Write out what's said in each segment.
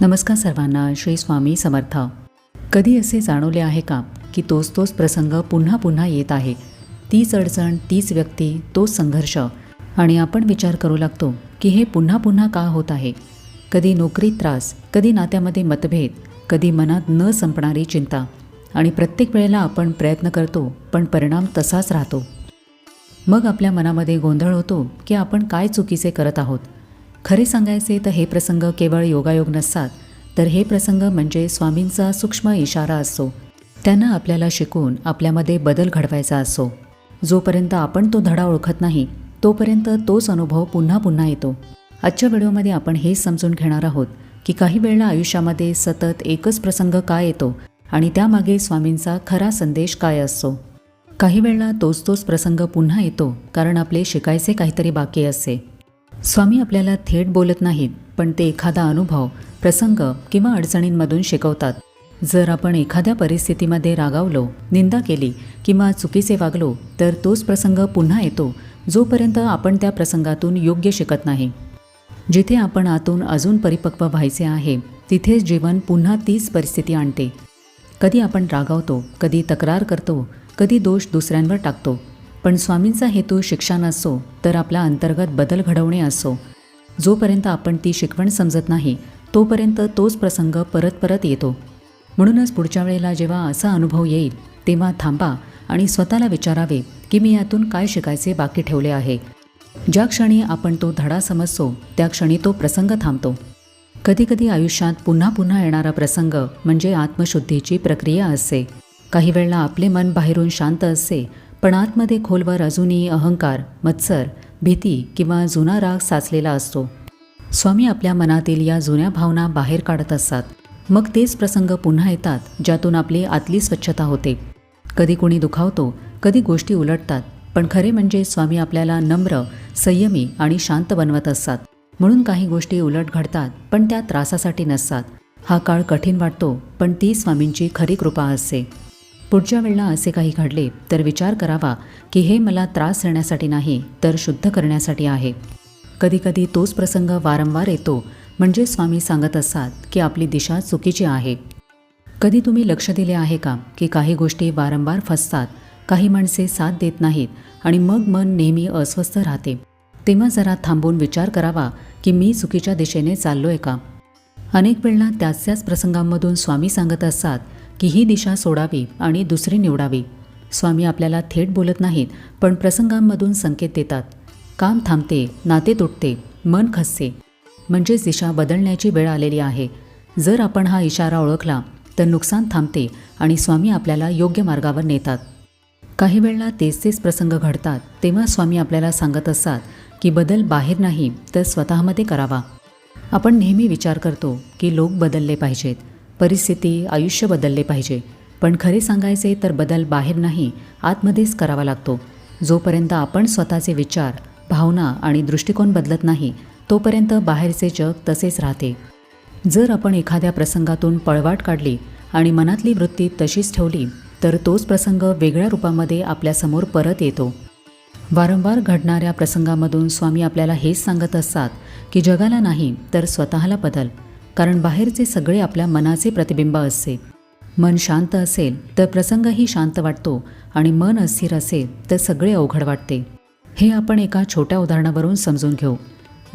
नमस्कार सर्वांना श्री स्वामी समर्थ. कधी असे जाणवले आहे का की तोच तोच प्रसंग पुन्हा पुन्हा येत आहे? तीच अडचण तीच व्यक्ती तोच संघर्ष. आणि आपण विचार करू लागतो की हे पुन्हा पुन्हा का होत आहे? कधी नोकरीत त्रास कधी नात्यामध्ये मतभेद कधी मनात न संपणारी चिंता. आणि प्रत्येक वेळेला आपण प्रयत्न करतो पण परिणाम तसाच राहतो. मग आपल्या मनामध्ये गोंधळ होतो की आपण काय चुकीचे करत आहोत? खरे सांगायचे तर हे प्रसंग केवळ योगायोग नसतात तर हे प्रसंग म्हणजे स्वामींचा सूक्ष्म इशारा असतो. त्यांना आपल्याला शिकून आपल्यामध्ये बदल घडवायचा असतो. जोपर्यंत आपण तो धडा ओळखत नाही तोपर्यंत तोच अनुभव पुन्हा पुन्हा येतो. आजच्या व्हिडिओमध्ये आपण हेच समजून घेणार आहोत की काही वेळेला आयुष्यामध्ये सतत एकच प्रसंग काय येतो आणि त्यामागे स्वामींचा खरा संदेश काय असतो? काही वेळेला तोच तोच प्रसंग पुन्हा येतो कारण आपले शिकायचे काहीतरी बाकी असते. स्वामी आपल्याला थेट बोलत नाहीत पण ते एखादा अनुभव प्रसंग किंवा अडचणींमधून शिकवतात. जर आपण एखाद्या परिस्थितीमध्ये रागावलो निंदा केली किंवा चुकीचे वागलो तर तोच प्रसंग पुन्हा येतो जोपर्यंत आपण त्या प्रसंगातून योग्य शिकत नाही. जिथे आपण आतून अजून परिपक्व व्हायचे आहे तिथेच जीवन पुन्हा तीच परिस्थिती आणते. कधी आपण रागावतो कधी तक्रार करतो कधी दोष दुसऱ्यांवर टाकतो पण स्वामींचा हेतू शिक्षा असो तर आपला अंतर्गत बदल घडवणे असो. जोपर्यंत आपण ती शिकवण समजत नाही तोपर्यंत तोच प्रसंग परत परत येतो. म्हणूनच पुढच्या वेळेला जेव्हा असा अनुभव येईल तेव्हा थांबा आणि स्वतःला विचारावे की मी यातून काय शिकायचे बाकी ठेवले आहे. ज्या क्षणी आपण तो धडा समजतो त्या क्षणी तो प्रसंग थांबतो. कधीकधी आयुष्यात पुन्हा पुन्हा येणारा प्रसंग म्हणजे आत्मशुद्धीची प्रक्रिया असते. काही वेळेला आपले मन बाहेरून शांत असते पण आतमध्ये खोलवर अजूनही अहंकार मत्सर भीती किंवा जुना राग साचलेला असतो. स्वामी आपल्या मनातील या जुन्या भावना बाहेर काढत असतात. मग तेच प्रसंग पुन्हा येतात ज्यातून आपली आतली स्वच्छता होते. कधी कुणी दुखावतो कधी गोष्टी उलटतात पण खरे म्हणजे स्वामी आपल्याला नम्र संयमी आणि शांत बनवत असतात. म्हणून काही गोष्टी उलट घडतात पण त्या त्रासासाठी नसतात. हा काळ कठीण वाटतो पण ती स्वामींची खरी कृपा असते. पुढच्या वेळेला असे काही घडले तर विचार करावा की हे मला त्रास देण्यासाठी नाही तर शुद्ध करण्यासाठी आहे. कधीकधी तोच प्रसंग वारंवार येतो म्हणजे स्वामी सांगत असतात की आपली दिशा चुकीची आहे. कधी तुम्ही लक्ष दिले आहे का की काही गोष्टी वारंवार फसतात काही माणसे साथ देत नाहीत आणि मग मन नेहमी अस्वस्थ राहते? तेव्हा जरा थांबून विचार करावा की मी चुकीच्या दिशेने चाललोय का? अनेक वेळेला त्याच त्याच प्रसंगांमधून स्वामी सांगत असतात की ही दिशा सोडावी आणि दुसरी निवडावी. स्वामी आपल्याला थेट बोलत नाहीत पण प्रसंगांमधून संकेत देतात. काम थांबते नाते तुटते मन खसते. म्हणजेच दिशा बदलण्याची वेळ आलेली आहे. जर आपण हा इशारा ओळखला तर नुकसान थांबते आणि स्वामी आपल्याला योग्य मार्गावर नेतात. काही वेळेला तेच तेच प्रसंग घडतात तेव्हा स्वामी आपल्याला सांगत असतात की बदल बाहेर नाही तर स्वतःमध्ये करावा. आपण नेहमी विचार करतो की लोक बदलले पाहिजेत. परिस्थिती आयुष्य बदलले पाहिजे. पण खरे सांगायचे तर बदल बाहेर नाही आतमध्येच करावा लागतो. जोपर्यंत आपण स्वतःचे विचार भावना आणि दृष्टिकोन बदलत नाही तोपर्यंत बाहेरचे जग तसेच राहते. जर आपण एखाद्या प्रसंगातून पळवाट काढली आणि मनातली वृत्ती तशीच ठेवली तर तोच प्रसंग वेगळ्या रूपामध्ये आपल्यासमोर परत येतो. वारंवार घडणाऱ्या प्रसंगामधून स्वामी आपल्याला हेच सांगत असतात की जगाला नाही तर स्वतःला बदल. कारण बाहेरचे सगळे आपल्या मनाचे प्रतिबिंब असते. मन शांत असेल तर प्रसंगही शांत वाटतो आणि मन अस्थिर असेल तर सगळे अवघड वाटते. हे आपण एका छोट्या उदाहरणावरून समजून घेऊ.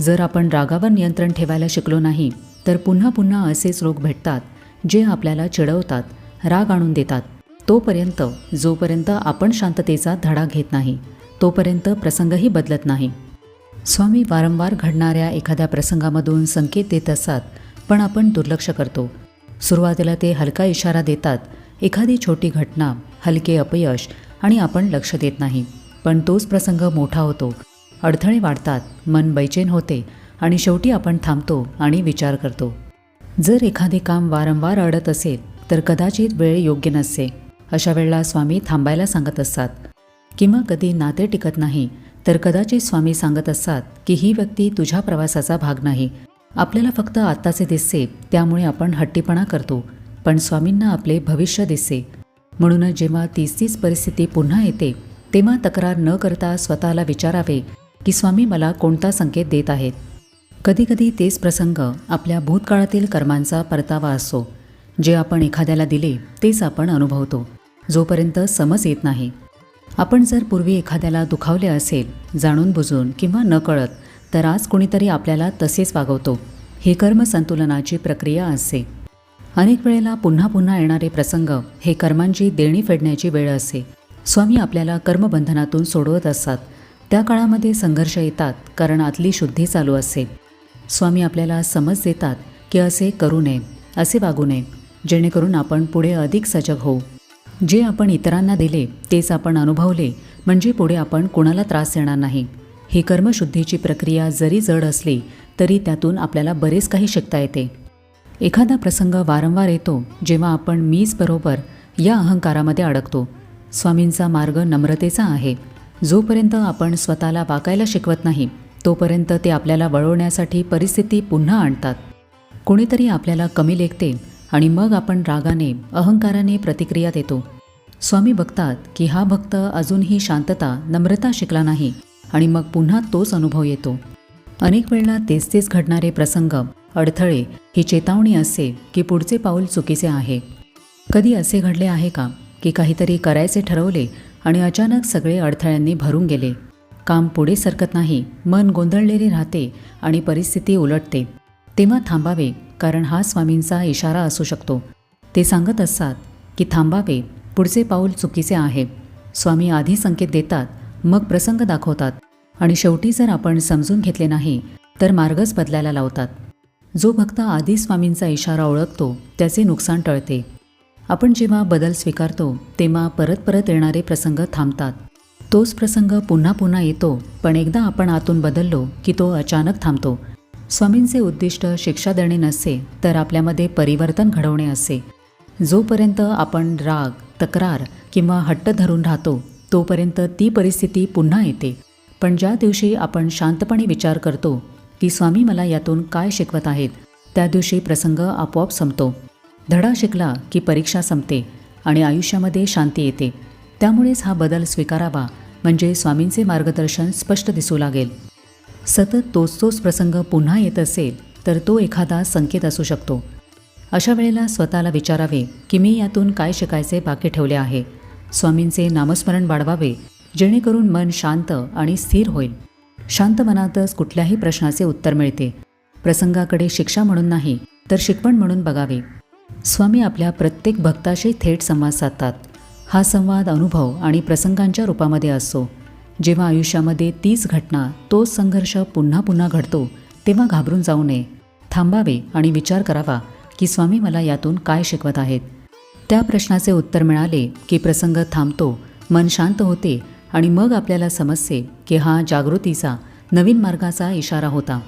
जर आपण रागावर नियंत्रण ठेवायला शिकलो नाही तर पुन्हा पुन्हा असेच रोग भेटतात जे आपल्याला चिडवतात राग आणून देतात. तोपर्यंत जोपर्यंत आपण शांततेचा धडा घेत नाही तोपर्यंत प्रसंगही बदलत नाही. स्वामी वारंवार घडणाऱ्या एखाद्या प्रसंगामधून संकेत देत असतात पण आपण दुर्लक्ष करतो. सुरुवातीला ते हलका इशारा देतात एखादी छोटी घटना हलके अपयश आणि आपण लक्ष देत नाही. पण तोच प्रसंग मोठा होतो. अडथळे वाढतात मन बैचेन होते आणि शेवटी आपण थांबतो आणि विचार करतो. जर एखादे काम वारंवार अडत असेल तर कदाचित वेळ योग्य नसते. अशा वेळेला स्वामी थांबायला सांगत असतात. किंवा कधी नाते टिकत नाही तर कदाचित स्वामी सांगत असतात की ही व्यक्ती तुझ्या प्रवासाचा भाग नाही. आपल्याला फक्त आत्ताचे दिसते त्यामुळे आपण हट्टीपणा करतो पण स्वामींना आपले भविष्य दिसते म्हणूनच जेव्हा तीच तीच परिस्थिती पुन्हा येते तेव्हा तक्रार न करता स्वतःला विचारावे की स्वामी मला कोणता संकेत देत आहेत. कधीकधी तेच प्रसंग आपल्या भूतकाळातील कर्मांचा परतावा असतो जे आपण एखाद्याला दिले तेच आपण अनुभवतो. जोपर्यंत समज येत नाही. आपण जर पूर्वी एखाद्याला दुखावले असेल जाणून बुजून किंवा न कळत तर आज कुणीतरी आपल्याला तसेच वागवतो. ही कर्मसंतुलनाची प्रक्रिया असते. अनेक वेळेला पुन्हा पुन्हा येणारे प्रसंग हे कर्मांची देणी फेडण्याची वेळ असते. स्वामी आपल्याला कर्मबंधनातून सोडवत असतात. त्या काळामध्ये संघर्ष येतात कारण आतली शुद्धी चालू असते. स्वामी आपल्याला समज देतात की असे करू नये असे वागू नये जेणेकरून आपण पुढे अधिक सजग होऊ. जे आपण इतरांना दिले तेच आपण अनुभवले म्हणजे पुढे आपण कुणाला त्रास देणार नाही. ही कर्मशुद्धीची प्रक्रिया जरी जड असली तरी त्यातून आपल्याला बरेच काही शिकता येते. एखादा प्रसंग वारंवार येतो जेव्हा आपण मीच बरोबर या अहंकारामध्ये अडकतो. स्वामींचा मार्ग नम्रतेचा आहे. जोपर्यंत आपण स्वतःला वाकायला शिकवत नाही तोपर्यंत ते आपल्याला वळवण्यासाठी परिस्थिती पुन्हा आणतात. कोणीतरी आपल्याला कमी लेखते आणि मग आपण रागाने अहंकाराने प्रतिक्रिया देतो. स्वामी बघतात की हा भक्त अजूनही शांतता नम्रता शिकला नाही. आणि मग पुन्हा तोच अनुभव येतो. अनेक वेळेला तेच तेच घडणारे प्रसंग अडथळे ही चेतावणी असते की पुढचे पाऊल चुकीचे आहे. कधी असे घडले आहे का की काहीतरी करायचे ठरवले आणि अचानक सगळे अडथळ्यांनी भरून गेले. काम पुढे सरकत नाही मन गोंधळलेले राहते आणि परिस्थिती उलटते. तेव्हा थांबावे कारण हा स्वामींचा इशारा असू शकतो. ते सांगत असतात की थांबावे पुढचे पाऊल चुकीचे आहे. स्वामी आधी संकेत देतात मग प्रसंग दाखवतात. आणि शेवटी जर आपण समजून घेतले नाही तर मार्गच बदलायला लावतात. जो भक्त आधी स्वामींचा इशारा ओळखतो त्याचे नुकसान टळते. आपण जेव्हा बदल स्वीकारतो तेव्हा परत परत येणारे प्रसंग थांबतात. तोच प्रसंग पुन्हा पुन्हा येतो पण एकदा आपण आतून बदललो की तो अचानक थांबतो. स्वामींचे उद्दिष्ट शिक्षा देणे नसते तर आपल्यामध्ये परिवर्तन घडवणे असते. जोपर्यंत आपण राग तक्रार किंवा हट्ट धरून राहतो तोपर्यंत ती परिस्थिती पुन्हा येते. पण ज्या दिवशी आपण शांतपणे विचार करतो की स्वामी मला यातून काय शिकवत आहेत त्या दिवशी प्रसंग आपोआप संपतो. धडा शिकला की परीक्षा संपते आणि आयुष्यामध्ये शांती येते. त्यामुळेच हा बदल स्वीकारावा म्हणजे स्वामींचे मार्गदर्शन स्पष्ट दिसू लागेल. सतत तोच तोच प्रसंग पुन्हा येत असेल तर तो एखादा संकेत असू शकतो. अशा वेळेला स्वतःला विचारावे की मी यातून काय शिकायचे बाकी ठेवले आहे. स्वामींचे नामस्मरण वाढवावे जेणेकरून मन शांत आणि स्थिर होईल. शांत मनातच कुठल्याही प्रश्नाचे उत्तर मिळते. प्रसंगाकडे शिक्षा म्हणून नाही तर शिकवण म्हणून बघावे. स्वामी आपल्या प्रत्येक भक्ताशी थेट संवाद साधतात. हा संवाद अनुभव आणि प्रसंगांच्या रूपामध्ये असतो जेव्हा आयुष्यामध्ये तीच घटना तोच संघर्ष पुन्हा पुन्हा घडतो तेव्हा घाबरून जाऊ नये. थांबावे आणि विचार करावा की स्वामी मला यातून काय शिकवत आहेत. त्या प्रश्नाचे उत्तर मिळाले की प्रसंग थांबतो मन शांत होते आणि मग आपल्याला समजते की हा जागृतीचा नवीन मार्गाचा इशारा होता.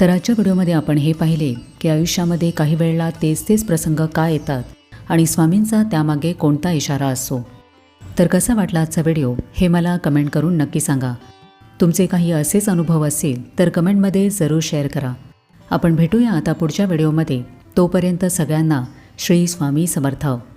तर आजच्या व्हिडिओमध्ये आपण हे पाहिले की आयुष्यामध्ये काही वेळेला तेच तेच प्रसंग का येतात आणि स्वामींचा त्यामागे कोणता इशारा असतो. तर कसा वाटला आजचा व्हिडिओ हे मला कमेंट करून नक्की सांगा. तुमचे काही असेच अनुभव असतील तर कमेंटमध्ये जरूर शेअर करा. आपण भेटूया आता पुढच्या व्हिडिओमध्ये. तोपर्यंत सगळ्यांना श्री स्वामी समर्थ.